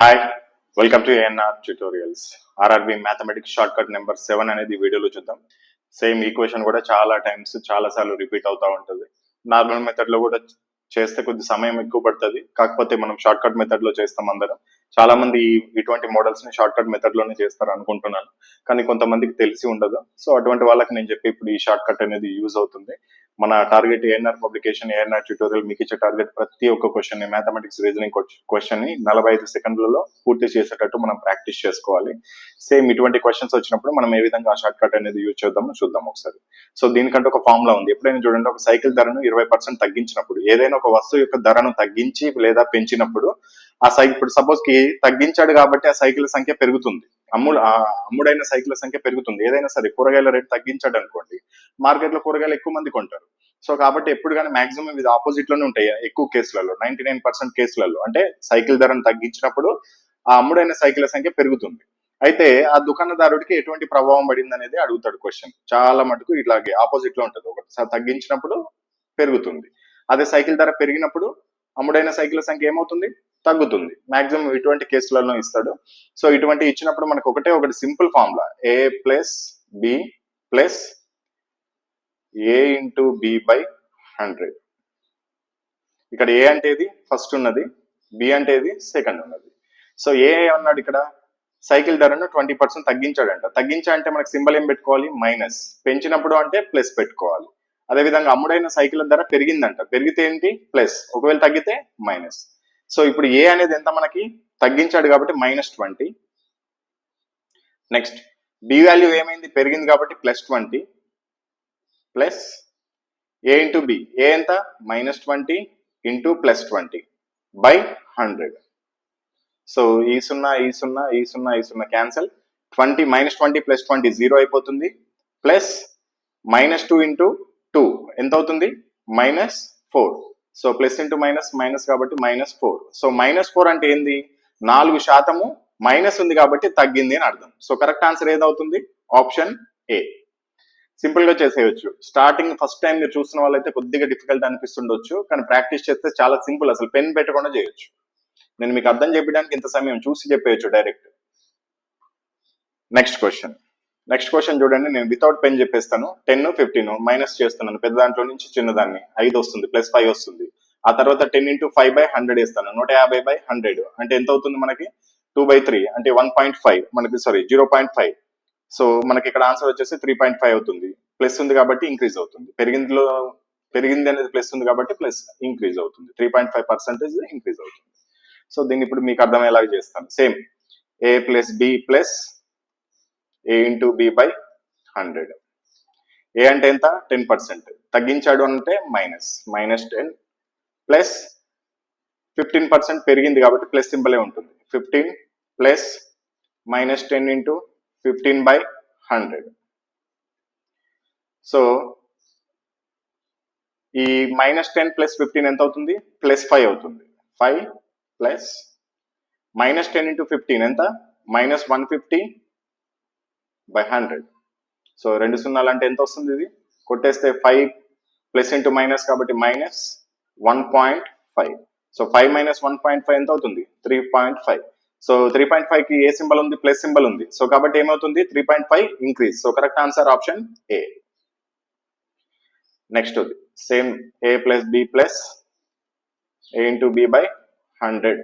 Hi welcome to ANR tutorials RRB mathematics shortcut number seven అనేది వీడియోలో చూద్దాం. Same equation కూడా చాలా టైమ్స్ చాలా సార్లు రిపీట్ అవుతా ఉంటుంది. నార్మల్ మెథడ్లో కూడా చేస్తే కొద్ది సమయం ఎక్కువ పడుతుంది. కాకపోతే మనం షార్ట్ కట్ మెథడ్లో చేస్తాం అందరం. చాలా మంది ఇటువంటి మోడల్స్ని షార్ట్ కట్ మెథడ్లోనే చేస్తారు అనుకుంటున్నాను. కానీ కొంతమందికి తెలిసి ఉండదు. సో అటువంటి వాళ్ళకి నేను చెప్పి ఇప్పుడు ఈ షార్ట్ కట్ అనేది యూజ్ అవుతుంది. మన target ANR publication ANR tutorial మీకు ఇచ్చే టార్గెట్ ప్రతి ఒక్క క్వశ్చన్ని మ్యాథమెటిక్స్ రీజనింగ్ క్వశ్చన్ని నలభై ఐదు సెకండ్లలో పూర్తి చేసేటట్టు మనం ప్రాక్టీస్ చేసుకోవాలి. సేమ్ ఇటువంటి క్వశ్చన్స్ వచ్చినప్పుడు మనం ఏ విధంగా ఆ షార్ట్ కట్ అనేది యూజ్ చేద్దామో చూద్దాం ఒకసారి. సో దీనికంటే ఒక ఫార్ములా ఉంది. ఎప్పుడైనా చూడండి ఒక సైకిల్ ధరను ఇరవై పర్సెంట్ తగ్గించినప్పుడు ఏదైనా ఒక వస్తువు యొక్క ధరను తగ్గించి లేదా పెంచినప్పుడు ఆ సైకిల్ ఇప్పుడు సపోజ్కి తగ్గించాడు కాబట్టి ఆ సైకిల్ సంఖ్య పెరుగుతుంది. అమ్ముడు ఆ అమ్ముడైన సైకిల్ సంఖ్య పెరుగుతుంది. ఏదైనా సరే కూరగాయల రేట్ తగ్గించాడు అనుకోండి మార్కెట్లో కూరగాయలు ఎక్కువ మంది కొంటారు. సో కాబట్టి ఎప్పుడు కానీ మాక్సిమం ఇది ఆపోజిట్లోనే ఉంటాయి. ఎక్కువ కేసులలో నైన్టీ నైన్ పర్సెంట్ కేసులలో. అంటే సైకిల్ ధరను తగ్గించినప్పుడు ఆ అమ్ముడైన సైకిల్ సంఖ్య పెరుగుతుంది. అయితే ఆ దుకాణదారుడికి ఎటువంటి ప్రభావం పడింది అనేది అడుగుతాడు క్వశ్చన్. చాలా మటుకు ఇట్లాగే ఆపోజిట్లో ఉంటుంది. ఒకటి తగ్గించినప్పుడు పెరుగుతుంది. అదే సైకిల్ ధర పెరిగినప్పుడు అమ్ముడైన సైకిల్ సంఖ్య ఏమవుతుంది? తగ్గుతుంది. మాక్సిమం ఇటువంటి కేసులలో ఇస్తాడు. సో ఇటువంటి ఇచ్చినప్పుడు మనకు ఒకటే ఒకటి simple formula. A plus B plus A into B by hundred ఇక్కడ ఏ అంటే ఇది ఫస్ట్ ఉన్నది. బి అంటే ఇది సెకండ్ ఉన్నది. సో ఏ అన్నాడు ఇక్కడ. సైకిల్ ధరను ట్వంటీ పర్సెంట్ తగ్గించాడంట. తగ్గించాలంటే అంటే సింబల్ ఏం పెట్టుకోవాలి? మైనస్ పెంచినప్పుడు అంటే ప్లస్ పెట్టుకోవాలి. అదేవిధంగా అమ్ముడైన సైకిల్ ధర పెరిగిందంట. పెరిగితే ఏంటి? ప్లస్ ఒకవేళ తగ్గితే మైనస్ సో ఇప్పుడు ఏ అనేది ఎంత మనకి? తగ్గించాడు కాబట్టి minus twenty next B value ఏమైంది? పెరిగింది కాబట్టి plus twenty plus A into B? A ఎంత? Minus twenty into plus twenty by hundred. So ఈ సున్నా ఈ సున్నా ఈ సున్నా ఈ సున్నా cancel. Twenty minus twenty plus twenty zero అయిపోతుంది. Plus minus two into two ఎంత అవుతుంది? Minus four. So plus into minus minus కాబట్టి minus four. So minus four అంటే ఏంది? నాలుగు శాతము మైనస్ ఉంది కాబట్టి తగ్గింది అని అర్థం. So correct answer ఏదవుతుంది? Option A. సింపుల్గా చేసేయచ్చు. స్టార్టింగ్ ఫస్ట్ టైం మీరు చూస్తున్న వాళ్ళైతే కొద్దిగా డిఫికల్ట్ అనిపిస్తుండొచ్చు. కానీ ప్రాక్టీస్ చేస్తే చాలా సింపుల్. అసలు పెన్ పెట్టకుండా చేయొచ్చు. నేను మీకు అర్థం చెప్పడానికి ఇంత సమయం చూసి చెప్పేయచ్చు direct. Next question. Next question చూడండి. నేను వితౌట్ పెన్ చెప్పేస్తాను. టెన్ ఫిఫ్టీన్ మైనస్ చేస్తున్నాను. పెద్ద దాంట్లో నుంచి చిన్నదాన్ని. ఐదు వస్తుంది. ప్లస్ ఫైవ్ వస్తుంది. ఆ తర్వాత ten into five by hundred వేస్తాను. నూట యాభై బై హండ్రెడ్ అంటే ఎంత అవుతుంది మనకి? టూ బై త్రీ అంటే వన్ పాయింట్ ఫైవ్ మనకి sorry zero point five so మనకి ఇక్కడ ఆన్సర్ వచ్చేసి త్రీ పాయింట్ ఫైవ్ అవుతుంది. ప్లస్ ఉంది కాబట్టి ఇంక్రీజ్ అవుతుంది. పెరిగిందిలో పెరిగింది అనేది ప్లస్ ఉంది కాబట్టి ప్లస్ ఇంక్రీజ్ అవుతుంది. Three point five percentage increase అవుతుంది. సో దీన్ని ఇప్పుడు మీకు అర్థమయ్యేలాగా చేస్తాను. Same A plus B plus A into B by hundred A అంటే ఎంత? టెన్ పర్సెంట్ తగ్గించాడు అంటే minus minus ten plus fifteen percent పెరిగింది కాబట్టి ప్లస్ సింబలే ఉంటుంది. Fifteen plus minus ten into fifteen by hundred so ఈ మైనస్ టెన్ ప్లస్ ఫిఫ్టీన్ ఎంత అవుతుంది? ప్లస్ ఫైవ్ అవుతుంది. Five plus minus ten into fifteen ఎంత? Minus one fifty by hundred so రెండు సున్నాలు అంటే ఎంత వస్తుంది ఇది? కొట్టేస్తే ఫైవ్ ప్లస్ ఇంటూ మైనస్ కాబట్టి minus one point five so five minus one point five ఎంత అవుతుంది? Three point five so three point ఫైవ్కి ఏ సింబల్ ఉంది? ప్లస్ సింబల్ ఉంది. సో కాబట్టి ఏమవుతుంది? Three point five increase so correct answer option A next same A plus B plus A into B by hundred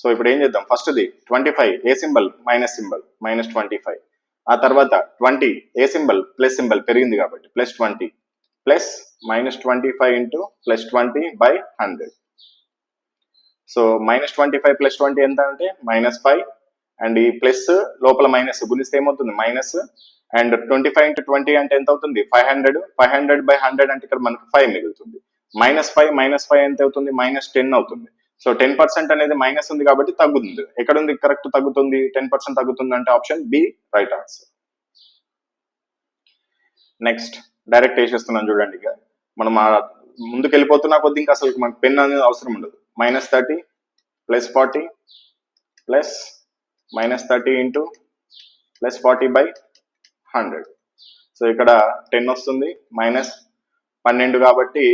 so ఇప్పుడు ఏం చేద్దాం? ఫస్ట్ది ట్వంటీ ఫైవ్ ఏ symbol minus symbol minus twenty five ఆ తర్వాత twenty ఏ symbol plus symbol పెరిగింది కాబట్టి plus twenty plus minus twenty five into plus twenty by hundred so minus twenty five plus twenty ఎంత అంటే మైనస్ ఫైవ్ అండ్ ఈ plus లోపల minus గుణిస్తే ఏమవుతుంది? Minus and twenty five into twenty అంటే ఎంత అవుతుంది five hundred five hundred by hundred అంటే ఇక్కడ మనకు ఫైవ్ మిగులుతుంది. మైనస్ ఫైవ్ మైనస్ ఫైవ్ ఎంత అవుతుంది? మైనస్ టెన్ అవుతుంది. సో టెన్ పర్సెంట్ అనేది మైనస్ ఉంది కాబట్టి తగ్గుతుంది. ఎక్కడ ఉంది కరెక్ట్ తగ్గుతుంది. టెన్ పర్సెంట్ తగ్గుతుంది అంటే option B right answer next direct వేసేస్తున్నాను చూడండి ఇక. మనం ముందుకు వెళ్ళిపోతున్నా కొద్ది ఇంకా అసలు మనకు పెన్ అనేది అవసరం ఉండదు. Minus thirty plus forty plus minus thirty into plus forty by hundred so ఇక్కడ టెన్ వస్తుంది మైనస్ పన్నెండు కాబట్టి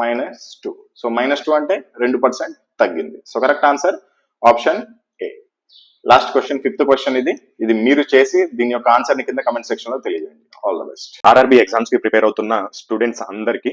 minus two so minus two అంటే రెండు పర్సెంట్ తగ్గింది. So correct answer option A last question fifth question ఇది. ఇది మీరు చేసి దీని యొక్క ఆన్సర్ని కింద కమెంట్ సెక్షన్లో తెలియజేయండి. ఆల్ ద బెస్ట్ ఆర్ఆర్బి ఎగ్జామ్స్కి ప్రిపేర్ అవుతున్న స్టూడెంట్స్ అందరికీ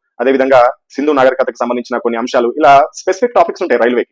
అదేవిధంగా సింధు నాగరికతకు సంబంధించిన కొన్ని అంశాలు ఇలా స్పెసిఫిక్ టాపిక్స్ ఉంటాయి రైల్వేకి.